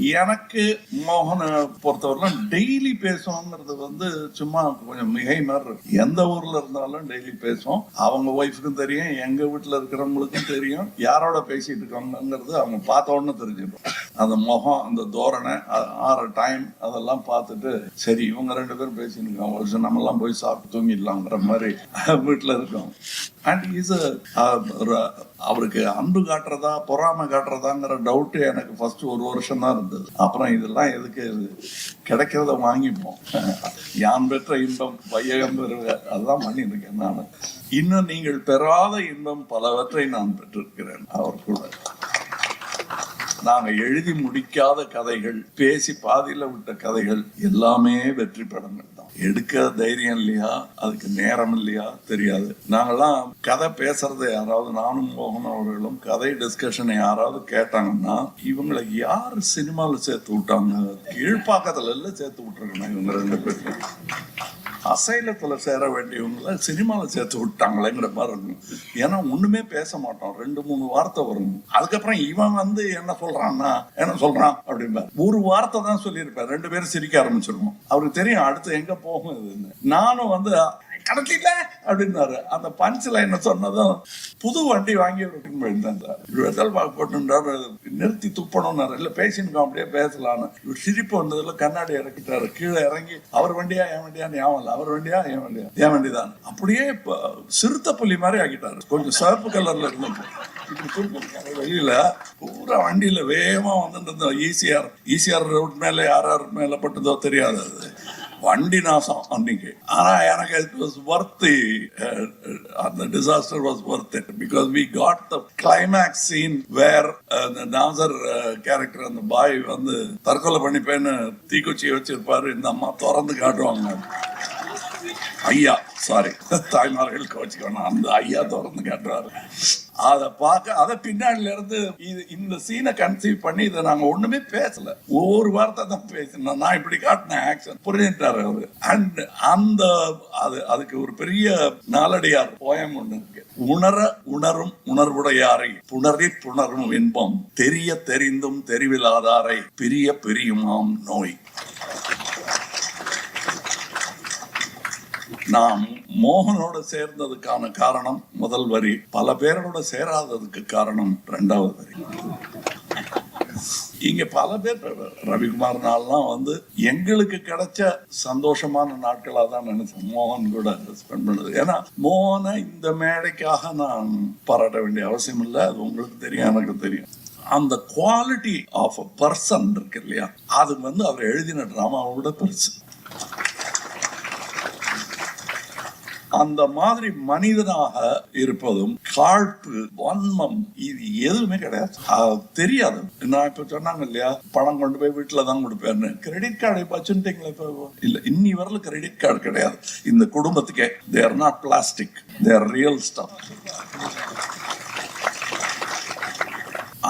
எனக்கு மோகனை பொறுத்தவரைலாம் டெய்லி பேசுவோங்கிறது வந்து சும்மா கொஞ்சம் மிகை மாதிரி இருக்கு எந்த ஊர்ல இருந்தாலும் டெய்லி பேசுவோம். அவங்க ஒய்ஃபுக்கும் தெரியும் எங்க வீட்டுல இருக்கிறவங்களுக்கும் தெரியும். யாரோட பேசிட்டு இருக்காங்கங்கிறது அவங்க பார்த்த உடனே தெரிஞ்சிடும் அந்த முகம் அந்த தோரணை ஆற டைம் அதெல்லாம் பார்த்துட்டு சரி இவங்க ரெண்டு பேரும் பேசிட்டு இருக்காங்க. ஒரு நம்ம எல்லாம் போய் சாப்பிட்டு தூங்கிடலாங்கிற மாதிரி வீட்டுல இருக்கோம். அண்ட் இஸ் அவருக்கு அன்பு காட்டுறதா பொறாமை காட்டுறதாங்கிற டவுட்டு எனக்கு ஃபர்ஸ்ட் ஒரு வருஷம் தான் இருந்தது. அப்புறம் இதெல்லாம் எதுக்கு? கிடைக்கிறத வாங்கிப்போம். யான் பெற்ற இன்பம் வையகம் பெறுக. அதுதான் பண்ணியிருக்கேன் நான். இன்னும் நீங்கள் பெறாத இன்பம் பலவற்றை நான் பெற்றிருக்கிறேன். அவர் கூட நாங்கள் எழுதி முடிக்காத கதைகள் பேசி பாதியில் விட்ட கதைகள் எல்லாமே வெற்றி படங்கள் தான். எடுக்க தைரியம் இல்லையா? அதுக்கு நேரம் இல்லையா? தெரியாது. நாங்கெல்லாம் கதை பேசுறதை யாராவது நானும் மோகன் அவர்களும் கதை டிஸ்கஷனை யாராவது கேட்டாங்கன்னா இவங்களை யார் சினிமாவில் சேர்த்து விட்டாங்க? கீழ்ப்பாக்கத்துல எல்லாம் சேர்த்து விட்டுருக்கணும் இவங்க ரெண்டு பேரும். அசைலத்தில் சேர வேண்டியவங்கள சினிமாவில் சேர்த்து விட்டாங்களேங்கிற மாதிரி இருக்கும். ஏன்னா ஒன்றுமே பேச மாட்டோம். ரெண்டு மூணு வார்த்தை வரும். அதுக்கப்புறம் இவன் வந்து என்ன சொல்றான்னா என்ன சொல்றான் அப்படிம்பார் ஒரு வார்த்தை தான் சொல்லியிருப்பார் ரெண்டு பேரும் சிரிக்க ஆரம்பிச்சிருவோம். அவருக்கு தெரியும் அடுத்து எங்கே போகும் இதுன்னு. நானும் வந்து கடத்தில அப்படின்னாரு. அந்த பஞ்ச் லைனை சொன்னதும் புது வண்டி வாங்கி விட்டுன்னு போயிருந்தேன் சார். இவர் வெத்தல் பாக்கு போட்டுன்றாரு. நிறுத்தி துப்பணும்னாரு. இல்ல பேசினுக்கோம் அப்படியே பேசலான்னு. இவர் சிரிப்பு வந்ததுல கண்ணாடி இறக்கிட்டாரு. கீழே இறங்கி அவர் வண்டியா என் வண்டியா? ஞாபகம் இல்லை. அவர் வண்டியா என் வண்டியா? என் வண்டி தான் அப்படியே சிறுத்த சிறுத்தை புலி மாதிரி ஆக்கிட்டாரு. கொஞ்சம் சிவப்பு கலர்ல இருந்தப்போ. இப்படி தூக்கிருக்காரு வெளியில பூரா வண்டியில வேகமா வந்துட்டு இருந்தோம். ஈசிஆர் ஈசிஆர் ரோட் மேல யார் யார் மேல பட்டதோ தெரியாது அது. வண்டி நாசம் அன்னைக்கு. ஆனா எனக்கு இட் வாஸ் ஒர்த் அந்த disaster was worth it because we got the climax scene where அந்த நாசர் கேரக்டர் அந்த பாய் வந்து தற்கொலை பண்ணிப்பேன்னு தீக்குச்சியை வச்சிருப்பாரு. இந்த அம்மா திறந்து காட்டுவாங்க. ஐயா சாரி தாய்மார்கள் கோச்சிக்கணும். அந்த ஐயா திறந்து கேட்டுறாரு. அதை பார்க்க அதை பின்னாடில இருந்து இது இந்த சீனை கன்சீவ் பண்ணி இதை நாங்க ஒண்ணுமே பேசல. ஒவ்வொரு வார்த்தை தான் பேசினோம். நான் இப்படி காட்டின ஆக்ஷன் புரிஞ்சுட்டாரு அவரு. அண்ட் அந்த அது அதுக்கு ஒரு பெரிய நாலடியார் போயம் ஒண்ணு இருக்கு. உணர உணரும் உணர்வுடையாரை புணரி புணரும் இன்பம். தெரிய தெரிந்தும் தெரிவிலாதாரை பிரிய பிரியுமாம் நோய். நாம் மோகனோட சேர்ந்ததுக்கான காரணம் முதல் வரி பல பேரோட சேராததுக்கு காரணம் ரெண்டாவது வரி. இங்க பல பேர் ரவிக்குமார் நாள்லாம் வந்து எங்களுக்கு கிடைச்ச சந்தோஷமான நாட்களா தான் நினைச்சேன். மோகன் கூட ஸ்பெண்ட் பண்ணது. ஏன்னா மோகனை இந்த மேடைக்காக நான் பாராட்ட வேண்டிய அவசியம் இல்லை. அது உங்களுக்கு தெரியும் எனக்கு தெரியும். அந்த குவாலிட்டி ஆஃப் அ பர்சன் இருக்கு இல்லையா? அது வந்து அவர் எழுதின டிராமாவோட பெருசு. அந்த மாதிரி மனிதனாக இருப்பதும் காழ்ப்பு வன்மம் இது எதுவுமே கிடையாது. அது தெரியாது. நான் இப்ப சொன்னாங்க இல்லையா பணம் கொண்டு போய் வீட்டுல தான் கொடுப்பேன்னு. கிரெடிட் கார்டு இப்ப வச்சுட்டீங்களா இப்ப? இல்ல இன்னி வரல கிரெடிட் கார்டு கிடையாது. இந்த குடும்பத்துக்கே they're not plastic they're real stuff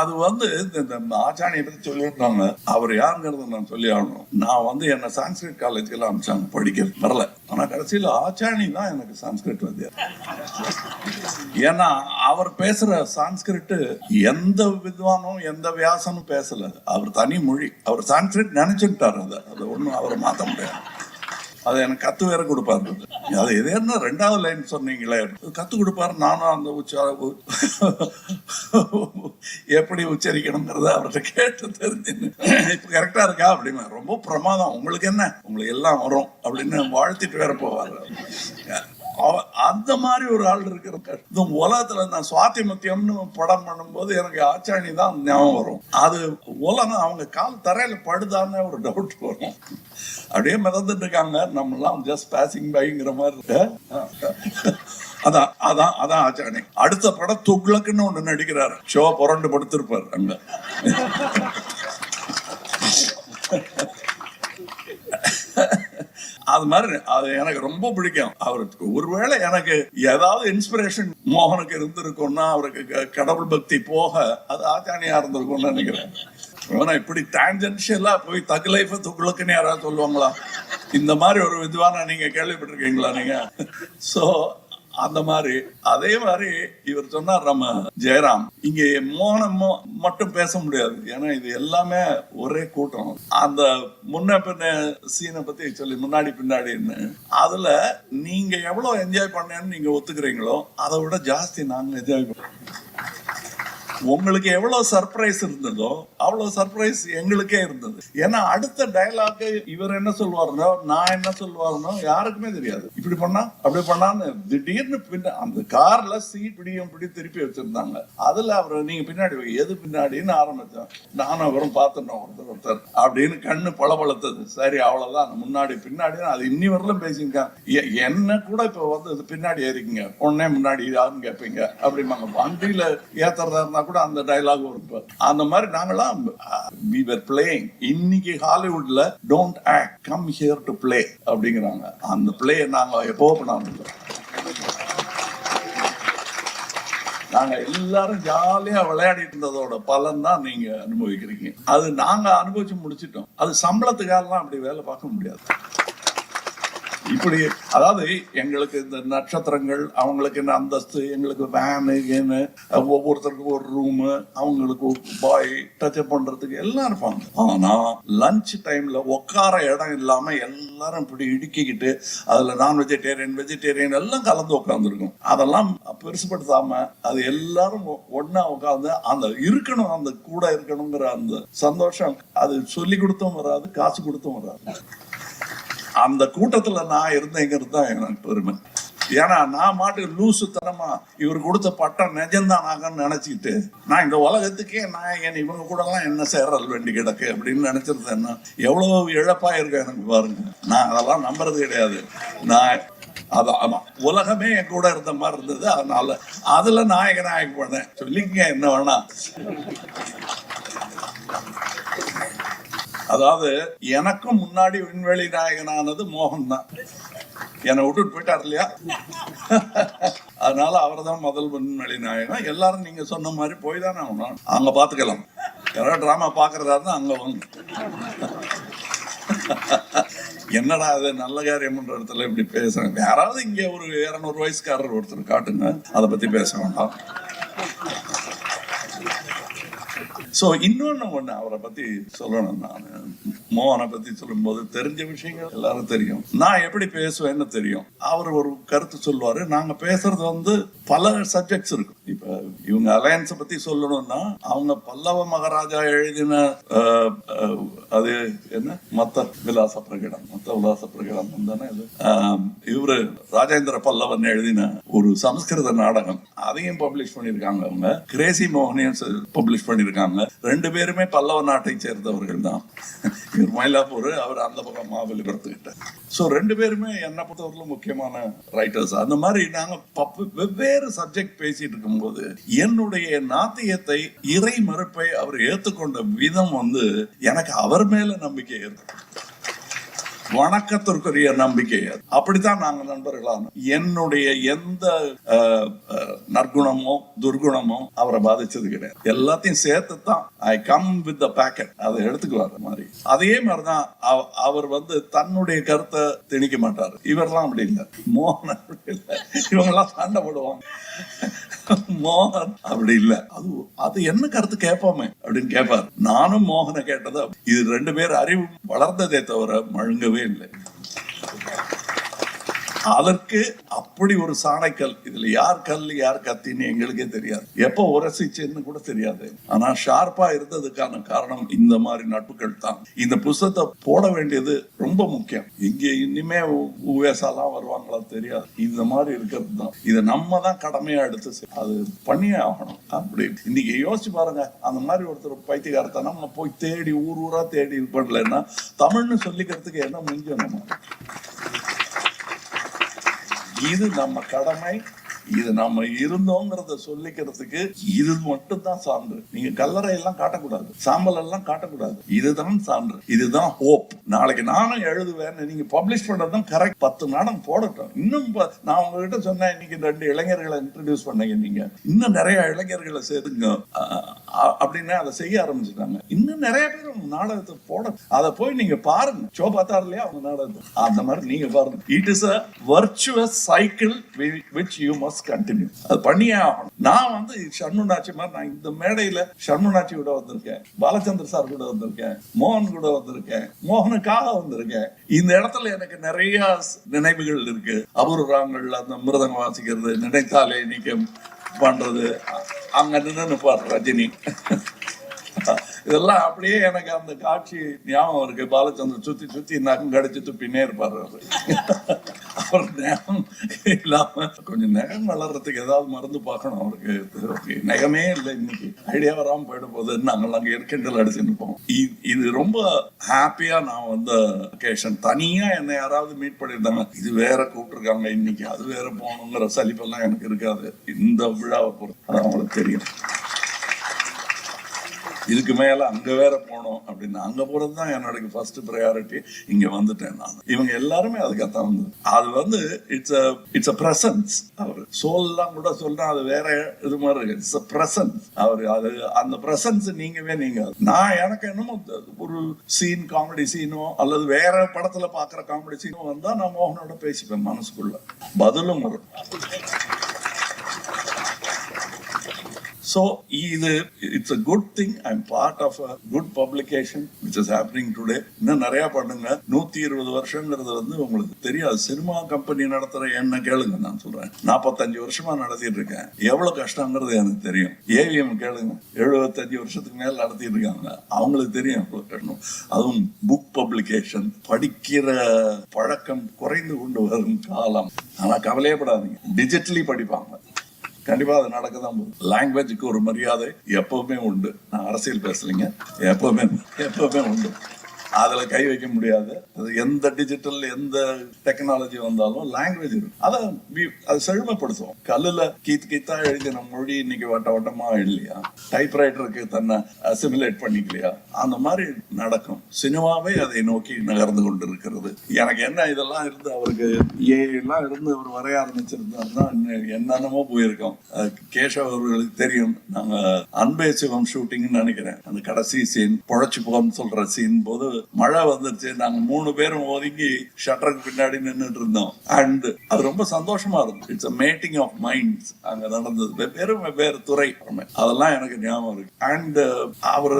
அது வந்து இந்த- இந்த பத்தி சொல்லியிருந்தாங்க. அவர் யாருங்கிறத நான் சொல்லி ஆகணும். நான் வந்து என்ன சான்ஸ்கிரிட் காலேஜ்க்கு எல்லாம் அனுப்பிச்சாங்க படிக்கிறது வரல. ஆனா கடைசியில ஆச்சாணி தான் எனக்கு சான்ஸ்கிரிட் வந்து. ஏன்னா அவர் பேசுற சான்ஸ்கிரிட் எந்த வித்வானும் எந்த வியாசனும் பேசல. அவர் தனி மொழி. அவர் சான்ஸ்கிரிட் நினைச்சுட்டாரு அதை. அதை ஒன்றும் அவரை மாற்ற முடியாது. அதை எனக்கு கத்து வேற கொடுப்பாரு. அது எது என்ன ரெண்டாவது லைன் சொன்னீங்களே. கத்து கொடுப்பாரு நானும் அந்த உச்சா எப்படி உச்சரிக்கணுங்கிறத அவர்கிட்ட கேட்டு தெரிஞ்சு இப்ப கரெக்டா இருக்கா அப்படிமா ரொம்ப பிரமாதம். உங்களுக்கு என்ன? உங்களுக்கு எல்லாம் வரும் அப்படின்னு வாழ்த்திட்டு வேற போவார். அந்த மாதிரி ஒரு ஆள் இருக்கிற இந்த உலகத்துல நான் சுவாத்தி மத்தியம்னு படம் பண்ணும்போது எனக்கு ஆச்சாணி தான் ஞாபகம் வரும். அது உலகம் அவங்க கால் தரையில படுதான்னு ஒரு டவுட் வரும். அப்படியே மிதந்துட்டு இருக்காங்க. நம்ம ஜஸ்ட் பாசிங் பைங்கிற மாதிரி இருக்க. அதான் அதான் அதான் ஆச்சாணி. அடுத்த படம் துக்ளக்குன்னு ஒண்ணு நடிக்கிறாரு. ஷோ புரண்டு படுத்திருப்பாரு அங்க. அது மாதிரி அது எனக்கு ரொம்ப பிடிக்கும். அவருக்கு ஒருவேளை எனக்கு ஏதாவது இன்ஸ்பிரேஷன் மோகனுக்கு இருந்திருக்கும்னா அவருக்கு க- கடவுள் பக்தி போக அது ஆச்சானியா இருந்திருக்கும்னு நினைக்கிறேன். ஆனா இப்படி டான்ஜென்ஷியலா போய் தகு லைஃப் துக்குளுக்குன்னு யாராவது சொல்லுவாங்களா? இந்த மாதிரி ஒரு விதுவான நீங்க கேள்விப்பட்டிருக்கீங்களா நீங்க? சோ அந்த மாதிரி அதே மாதிரி இவர் சொன்னார் நம்ம ஜெயராம். இங்க மோகனம் மோ- மட்டும் பேச முடியாது. ஏன்னா இது எல்லாமே ஒரே கூட்டம். அந்த முன்ன பின்ன சீனை பத்தி சொல்லி முன்னாடி பின்னாடின்னு. அதுல நீங்க எவ்வளவு என்ஜாய் பண்ணேன்னு நீங்க ஒத்துக்கிறீங்களோ அதை விட ஜாஸ்தி நாங்க என்ஜாய் பண்ணோம் உங்களுக்கு எவ்வளவு சர்ப்ரைஸ் இருந்ததோ அவ்வளவு சர்ப்ரைஸ் எங்களுக்கே இருந்தது. ஏன்னா அடுத்த டைலாக்கு இவர் என்ன சொல்லுவாருனோ நான் என்ன சொல்லுவாருனோ யாருக்குமே தெரியாது. இப்படி பண்ணா அப்படி பண்ணான்னு திடீர்னு பின்ன அந்த கார்ல சீட் பிடியும் பிடி திருப்பி வச்சிருந்தாங்க. அதுல அவர் நீங்க பின்னாடி எது பின்னாடின்னு ஆரம்பிச்சோம் நானும் அவரும் பார்த்துட்டோம் ஒருத்தர் ஒருத்தர் அப்படின்னு கண்ணு பளபளத்தது. சரி அவ்வளவுதான். முன்னாடி பின்னாடி அது இன்னி வரலும் பேசியிருக்காங்க என்ன கூட இப்ப வந்து இது பின்னாடி ஏறிக்குங்க. உடனே முன்னாடி யாருன்னு கேட்பீங்க அப்படிம்பாங்க. வண்டியில ஏத்துறதா இருந்தா கூட அந்த டைலாக் வரும். அந்த மாதிரி நாங்களாம் வி வேர் பிளேயிங் இன்னைக்கு ஹாலிவுட்ல don't act come here to play அப்படிங்கிறாங்க. அந்த பிளே நாங்க எப்போ பண்ண நாங்க எல்லாரும் ஜாலியா விளையாடிட்டு இருந்ததோட பலன் தான் நீங்க அனுபவிக்கிறீங்க. அது நாங்க அனுபவிச்சு முடிச்சிட்டோம். அது சம்பளத்துக்காகலாம் அப்படி வேலை பார்க்க முடியாது. இப்படி அதாவது எங்களுக்கு இந்த நட்சத்திரங்கள் அவங்களுக்கு என்ன அந்தஸ்து எங்களுக்கு வேனு கேனு ஒவ்வொருத்தருக்கும் ஒரு ரூமு அவங்களுக்கு பாய் டச் பண்றதுக்கு எல்லாம் இருப்பாங்க. ஆனா லஞ்ச் டைம்ல உட்கார இடம் இல்லாம எல்லாரும் இப்படி இடுக்கிக்கிட்டு அதுல நான் வெஜிடேரியன் வெஜிடேரியன் எல்லாம் கலந்து உட்காந்துருக்கும் அதெல்லாம் பெருசுபடுத்தாம அது எல்லாரும் ஒன்னா உட்காந்து அந்த இருக்கணும் அந்த கூட இருக்கணுங்கிற அந்த சந்தோஷம் அது சொல்லி கொடுத்தும் வராது காசு கொடுத்தும் வராது. அந்த கூட்டத்துல நான் இருந்தேங்கிறது தான் எனக்கு பெருமை. ஏன்னா நான் மாட்டு தரமா இவர் கொடுத்த பட்டம் நிஜம்தான் நாங்கன்னு நினைச்சிட்டு நான் இந்த உலகத்துக்கே நான் என் இவங்க கூட எல்லாம் என்ன சேரல் வேண்டி கிடக்கு அப்படின்னு நினைச்சிருந்தேன்னா எவ்வளவு இழப்பா இருக்கு எனக்கு பாருங்க. நான் அதெல்லாம் நம்புறது கிடையாது. நான் அதான் ஆமா உலகமே என் கூட இருந்த மாதிரி இருந்தது அதனால அதுல நாயக நாயக பண்ணேன் சொல்லிக்கங்க என்ன வேணா. அதாவது எனக்கும் முன்னாடி விண்வெளி நாயகனானது மோகன் தான் என்னை விட்டுட்டு போயிட்டார் இல்லையா? அதனால அவர் தான் முதல் விண்வெளி நாயகன். எல்லாரும் நீங்க சொன்ன மாதிரி போய் தானே ஆகணும். அங்க பாத்துக்கலாம். யாராவது டிராமா பாக்குறதா இருந்தா அங்க வாங்க. என்னடா அது நல்ல காரியம் பண்ற இடத்துல இப்படி பேசுறேன் யாராவது இங்க ஒரு இருநூறு வயசுக்காரர் ஒருத்தர் காட்டுங்க. அதை பத்தி பேச வேண்டாம். ஸோ இன்னொன்று ஒன்று அவரை பற்றி சொல்லணும் நான். மோகனை பற்றி சொல்லும்போது தெரிஞ்ச விஷயங்கள் எல்லாரும் தெரியும். நான் எப்படி பேசுவேன்னு தெரியும். அவர் ஒரு கருத்து சொல்லுவார். நாங்கள் பேசுறது வந்து பல சப்ஜெக்ட்ஸ் இருக்கும் இப்ப இவங்க அலையன்ஸை பத்தி சொல்லணும்னா அவங்க பல்லவ மகாராஜா எழுதின அஹ், அது என்ன? மத்த விலாச பிரகடம் மத்த விலாச பிரகடம் தானே இது ஆஹ், இவரு ராஜேந்திர பல்லவன் எழுதின ஒரு சமஸ்கிருத நாடகம் அதையும் பப்ளிஷ் பண்ணிருக்காங்க அவங்க. கிரேசி மோகனையும் பப்ளிஷ் பண்ணிருக்காங்க ரெண்டு பேருமே பல்லவ நாட்டை சேர்ந்தவர்கள் தான். இவர் மயிலாப்பூர் அவர் அந்த பக்கம் மாபலிபுரத்துக்கிட்ட ஸோ ரெண்டு பேருமே என்னை பொறுத்தவரையிலும் முக்கியமான ரைட்டர்ஸ் அந்த மாதிரி நாங்கள் பப்பு வெவ்வேறு சப்ஜெக்ட் பேசிட்டு இருக்கும்போது என்னுடைய நாத்தியத்தை இறை மறுப்பை அவர் ஏற்றுக்கொண்ட விதம் வந்து எனக்கு அவர் மேல நம்பிக்கை ஏற்படும் வணக்கத்திற்குரிய நம்பிக்கை அது. அப்படித்தான் நாங்க நண்பர்களான என்னுடைய எந்த அஹ், நற்குணமோ துர்குணமோ அவரை பாதிச்சது கிடையாது. எல்லாத்தையும் சேர்த்து தான் I come with the packet அதை எடுத்துக்குவார் அந்த மாதிரி. அதே மாதிரிதான் அவ- அவர் வந்து தன்னுடைய கருத்தை திணிக்க மாட்டாரு. இவரெல்லாம் அப்படி இல்லை. மோகன் அப்படி இல்லை. இவங்கெல்லாம் சண்டை போடுவாங்க. மோகன் அப்படி இல்ல. அது அது என்ன கருத்து கேட்போமே அப்படின்னு கேட்பார். நானும் மோகனை கேட்டதா இது ரெண்டு பேர் அறிவு வளர்ந்ததே தவிர மழுங்கவே இல்லை அதற்கு அப்படி ஒரு சாணைக்கல் இதுல யார் கல் யார் கத்தின்னு எங்களுக்கே தெரியாது. எப்ப உரசிச்சுன்னு கூட தெரியாது. ஆனா ஷார்ப்பா இருந்ததுக்கான காரணம் இந்த மாதிரி நட்புகள் தான். இந்த புஸ்தகத்தை போட வேண்டியது ரொம்ப முக்கியம். இங்க இனிமே உவேசாலாம் வருவாங்களா தெரியாது. இந்த மாதிரி இருக்கிறது தான். இதை நம்ம தான் கடமையா எடுத்து அது பண்ணியே ஆகணும். அப்படி. இன்னைக்கு யோசிச்சு பாருங்க. அந்த மாதிரி ஒருத்தர் பைத்தியகாரத்தை நம்ம போய் தேடி ஊர் ஊரா தேடி இது பண்ணலன்னா தமிழ்னு சொல்லிக்கிறதுக்கு என்ன முடிஞ்சோம் நம்ம இது நம்ம கடமை இது நம்ம இருந்தோங்கிறத சொல்லிக்கிறதுக்கு இது மட்டும் தான் சான்று. நீங்க கல்லறை எல்லாம் காட்டக்கூடாது சாம்பல் எல்லாம் காட்டக்கூடாது. இதுதான் சான்று. இதுதான் ஹோப். நாளைக்கு நானும் எழுதுவேன் நீங்க பப்ளிஷ் பண்றதுதான் கரெக்ட் பத்து நாடம் போடட்டும். இன்னும் நான் உங்ககிட்ட சொன்னேன் இன்னைக்கு ரெண்டு இளைஞர்களை இன்ட்ரடியூஸ் பண்ணீங்க நீங்க. இன்னும் நிறைய இளைஞர்களை சேர்த்துங்க அப்படின்னு அதை செய்ய ஆரம்பிச்சுட்டாங்க. இன்னும் நிறைய பேர் உங்க நாடகத்தை போட அதை போய் நீங்க பாருங்க. ஷோ பார்த்தாரு இல்லையா அவங்க நாடகத்தை? அந்த மாதிரி நீங்க பாருங்க. It is a virtuous cycle which you must continue அது பண்ணியே ஆகணும். நான் வந்து ஷண்முனாச்சி மாதிரி நான் இந்த மேடையில ஷண்முனாச்சி கூட வந்திருக்கேன். பாலச்சந்திர சார் கூட வந்திருக்கேன். மோகன் கூட வந்திருக்கேன். மோகனுக்காக வந்திருக்கேன். இந்த இடத்துல எனக்கு நிறைய நினைவுகள் இருக்கு. அபூர்வங்கள் அந்த மிருதங்க வாசிக்கிறது நினைத்தாலே நிற்கும் பண்றது அங்க நின்று பாரு ரஜினி இதெல்லாம் அப்படியே எனக்கு அந்த காட்சி ஞாபகம் இருக்கு. பாலச்சந்திரன் சுத்தி சுத்தி நகம் கடிச்சு துப்பினே இருப்பாரு அவர். நகம் இல்லாம கொஞ்சம் நகம் வளர்றதுக்கு ஏதாவது மருந்து பார்க்கணும் அவருக்கு. நகமே இல்லை இன்னைக்கு. ஐடியா வராம போயிட போகுது. நாங்கள் அங்கே இருக்கின்றல் அடிச்சு நிற்போம் இது ரொம்ப ஹாப்பியா நான் வந்த ஒகேஷன் தனியா என்னை யாராவது மீட் பண்ணியிருந்தாங்க. இது வேற கூப்பிட்டுருக்காங்க இன்னைக்கு. அது வேற போகணுங்கிற சலிப்பெல்லாம் எனக்கு இருக்காது. இந்த விழாவை பொறுத்து. அது அவங்களுக்கு தெரியும். இதுக்கு மேல அங்க வேற போனோம் அப்படின்னு அங்க போறது தான் என்னோட ஃபர்ஸ்ட் ப்ரையாரிட்டி இங்க வந்துட்டேன் நான். இவங்க எல்லாருமே அதுக்காகத்தான் வந்து அது வந்து it's a it's a presence அவர் சோல்லாம் கூட சொல்றா அது வேற இது மாதிரி இருக்கு. இட்ஸ் அ பிரசன்ஸ் அவர் அது அந்த பிரசன்ஸ் நீங்கவே நீங்க நான் எனக்கு என்னமோ ஒரு சீன் காமெடி சீனோ அல்லது வேற படத்துல பாக்குற காமெடி சீனோ வந்தா நான் மோகனோட பேசிப்பேன் மனசுக்குள்ள. பதிலும் வரும். ஸோ இது it's a good thing I'm part of a good publication which is happening today இன்னும் நிறைய பண்ணுங்க நூத்தி இருபது வருஷங்கிறது வந்து உங்களுக்கு தெரியாது. சினிமா கம்பெனி நடத்துற என்ன கேளுங்க நான் சொல்றேன். நாற்பத்தஞ்சு வருஷமா நடத்திட்டு இருக்கேன். எவ்வளவு கஷ்டங்கிறது எனக்கு தெரியும். ஏவிஎம் கேளுங்க. எழுபத்தஞ்சு வருஷத்துக்கு மேல நடத்திட்டு இருக்காங்க. அவங்களுக்கு தெரியும் எவ்வளவு கஷ்டம். அதுவும் புக் பப்ளிகேஷன் படிக்கிற பழக்கம் குறைந்து கொண்டு வரும் காலம். ஆனா கவலையப்படாதீங்க டிஜிட்டலி படிப்பாங்க. கண்டிப்பா அது நடக்க தான் போகுது லாங்குவேஜுக்கு ஒரு மரியாதை எப்பவுமே உண்டு. நான் அரசியல் பேசலைங்க எப்பவுமே எப்பவுமே உண்டு. அதுல கை வைக்க முடியாது. அது எந்த டிஜிட்டல் எந்த டெக்னாலஜி வந்தாலும் லாங்குவேஜ் இருக்கும் அதை we- செழுமைப்படுத்துவோம். கல்லுல கீத் கீத்தா எழுதின மொழி இன்னைக்கு வட்ட வட்டமா இல்லையா டைப்ரைட்டருக்கு தன்னை அசிமுலேட் பண்ணிக்கலையா? அந்த மாதிரி நடக்கும். சினிமாவே அதை நோக்கி நகர்ந்து கொண்டு இருக்கிறது எனக்கு என்ன இதெல்லாம் இருந்து அவருக்கு ஏலாம் இருந்து அவர் வரைய ஆரம்பிச்சிருந்தாருன்னா என்னென்னமோ போயிருக்கோம். கேஷவ் அவர்களுக்கு தெரியும். நாங்க அன்பே சிவம் ஷூட்டிங்னு நினைக்கிறேன். அந்த கடைசி சீன் பொழைச்சு போன்னு சொல்ற சீன் போது மழை வந்துருச்சு. நாங்க மூணு பேரும் ஒதுங்கி ஷட்டருக்கு பின்னாடி நின்னுட்டு இருந்தோம். அண்ட் அது ரொம்ப சந்தோஷமா இருந்தது. It's a meeting of minds அங்க நடந்தது. வெவ்வேறு வெவ்வேறு துறை. அதெல்லாம் எனக்கு ஞாபகம் இருக்கு. அண்ட் uh, அவர்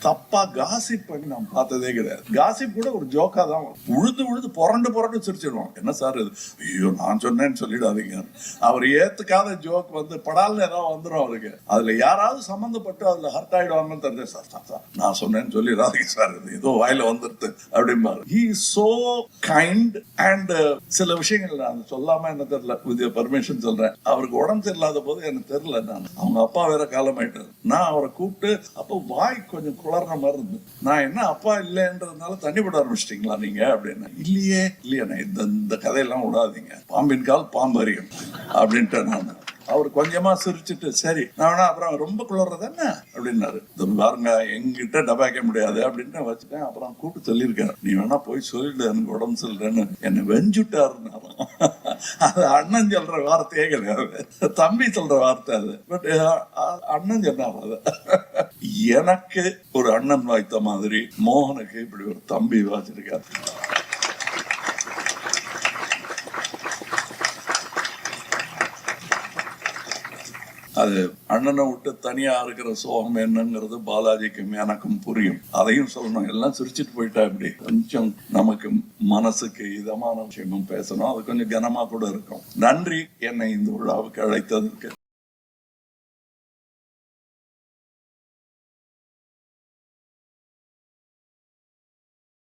தப்பா காசிப் பண்ணி நான் பார்த்ததே கிடையாது. காசிப் கூட ஒரு ஜோக்கா தான் உழுது உழுது புரண்டு புரண்டு சிரிச்சிடுவான் என்ன சார் இது? ஐயோ நான் சொன்னேன்னு சொல்லிடாதீங்க. அவர் ஏத்துக்காத ஜோக் வந்து படால்னு ஏதாவது வந்துடும் அவருக்கு. அதுல யாராவது சம்மந்தப்பட்டு அதுல ஹர்ட் ஆயிடுவாங்கன்னு தெரிஞ்சு சார் சார் சார் நான் சொன்னேன்னு சொல்லிடாதீங்க சார் இது. ஏதோ வாயில வந்துருது அப்படிம்பாரு ஹி சோ கைண்ட் அண்ட் சில விஷயங்கள் நான் சொல்லாம என்ன தெரியல வித் பர்மிஷன் சொல்றேன். அவருக்கு உடம்பு சரியில்லாத போது எனக்கு தெரியல நான். அவங்க அப்பா வேற காலமாயிட்டாரு. நான் அவரை கூப்பிட்டு அப்போ வாய் கொஞ்சம் குளர்ற மாதிரி இருந்து நான் என்ன அப்பா இல்லைன்றதுனால தண்ணி விட ஆரம்பிச்சிட்டீங்களா நீங்க அப்படின்னு. இல்லையே இல்லையா நான் இந்த இந்த கதையெல்லாம் விடாதீங்க. பாம்பின் கால் பாம்பு அறியும். அப்படின்ட்டு நான். அவர் கொஞ்சமா சிரிச்சிட்டு சரி நான் வேணா அப்புறம் ரொம்ப குளர்றது என்ன? அப்படின்னாரு. பாருங்க எங்கிட்ட டபாக்க முடியாது அப்படின்னு வச்சுட்டேன். அப்புறம் கூப்பிட்டு சொல்லியிருக்காரு. நீ வேணா போய் சொல்லிடு எனக்கு உடம்பு சொல்றேன்னு என்னை வெஞ்சுட்டாருன்னாலும் அது அண்ணன் சொல்ற வார்த்தையே கிடையாது தம்பி சொல்ற வார்த்தை அது. பட் அண்ணன் சொன்னார் அது. எனக்கு ஒரு அண்ணன் வாய்த்த மாதிரி மோகனுக்கு இப்படி ஒரு தம்பி வாய்ச்சிருக்காரு அது அண்ணனை விட்டு தனியா இருக்கிற சோகம் என்னங்கிறது பாலாஜிக்கும் எனக்கும் புரியும். அதையும் சொல்லணும். எல்லாம் சிரிச்சிட்டு போயிட்டா இப்படி கொஞ்சம் நமக்கு மனசுக்கு இதமான விஷயமும் பேசணும். அது கொஞ்சம் கனமா கூட இருக்கும். நன்றி. என்னை இந்த விழாவுக்கு அழைத்ததற்கு